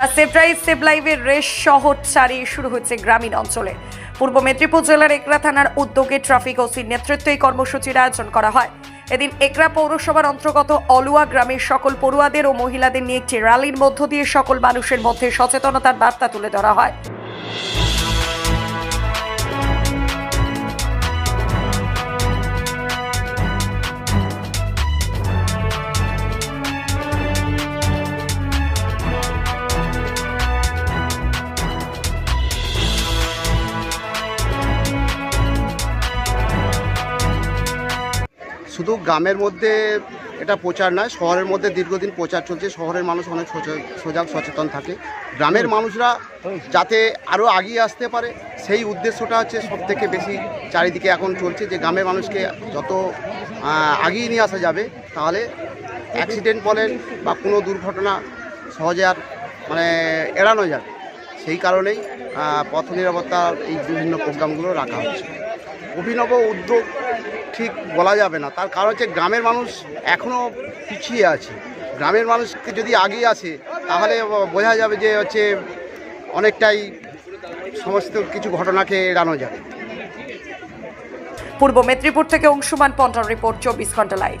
Save drive, save লাইভের race শহর ছাড়িয়ে শুরু হচ্ছে গ্রামীণ অঞ্চলে। পূর্ব মেদিনীপুর জেলার একরা থানার উদ্যোগে ট্রাফিক ওসির নেতৃত্বে এই কর্মসূচির আয়োজন করা হয়। এদিন একরা পৌরসভার অন্তর্গত অলুয়া গ্রামের সকল পড়ুয়াদের ও মহিলাদের নিয়ে একটি র্যালির মধ্য দিয়ে সকল মানুষের মধ্যে সচেতনতার বার্তা তুলে ধরা হয়। শুধু গ্রামের মধ্যে এটা প্রচার নয় শহরের মধ্যে দীর্ঘদিন প্রচার চলছে শহরের মানুষ অনেক সজাগ সচেতন থাকে। গ্রামের মানুষরা যাতে আরও এগিয়ে আসতে পারে সেই উদ্দেশ্যটা হচ্ছে সব থেকে বেশি চারিদিকে এখন চলছে যে গ্রামের মানুষকে যত আহ, এগিয়ে নিয়ে আসা যাবে তাহলে অ্যাক্সিডেন্ট বলেন বা কোনো দুর্ঘটনা সহজে আর মানে এড়ানো যাবে। সেই কারণেই পথ নিরাপত্তার এই বিভিন্ন প্রোগ্রামগুলো রাখা হচ্ছে। অভিনব উদ্যোগ ঠিক বলা যাবে না। তার কারণ হচ্ছে গ্রামের মানুষ এখনও পিছিয়ে আছে। গ্রামের মানুষকে যদি আগিয়ে আসে, তাহলে বোঝা যাবে যে হচ্ছে অনেকটাই সমস্ত কিছু ঘটনাকে এড়ানো যাবে। পূর্ব মেদিনীপুর থেকে অংশুমান পন্টার রিপোর্ট, চব্বিশ ঘণ্টা live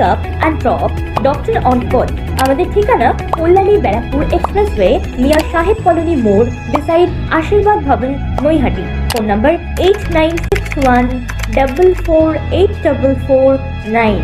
up and drop, doctor on call. আমাদের ঠিকানা কল্যাণী ব্যারাকপুর এক্সপ্রেসওয়ে মিয়া সাহেব কলোনি মোড় beside Ashirbad Bhavan Naihati phone number eight nine six one double four eight double four nine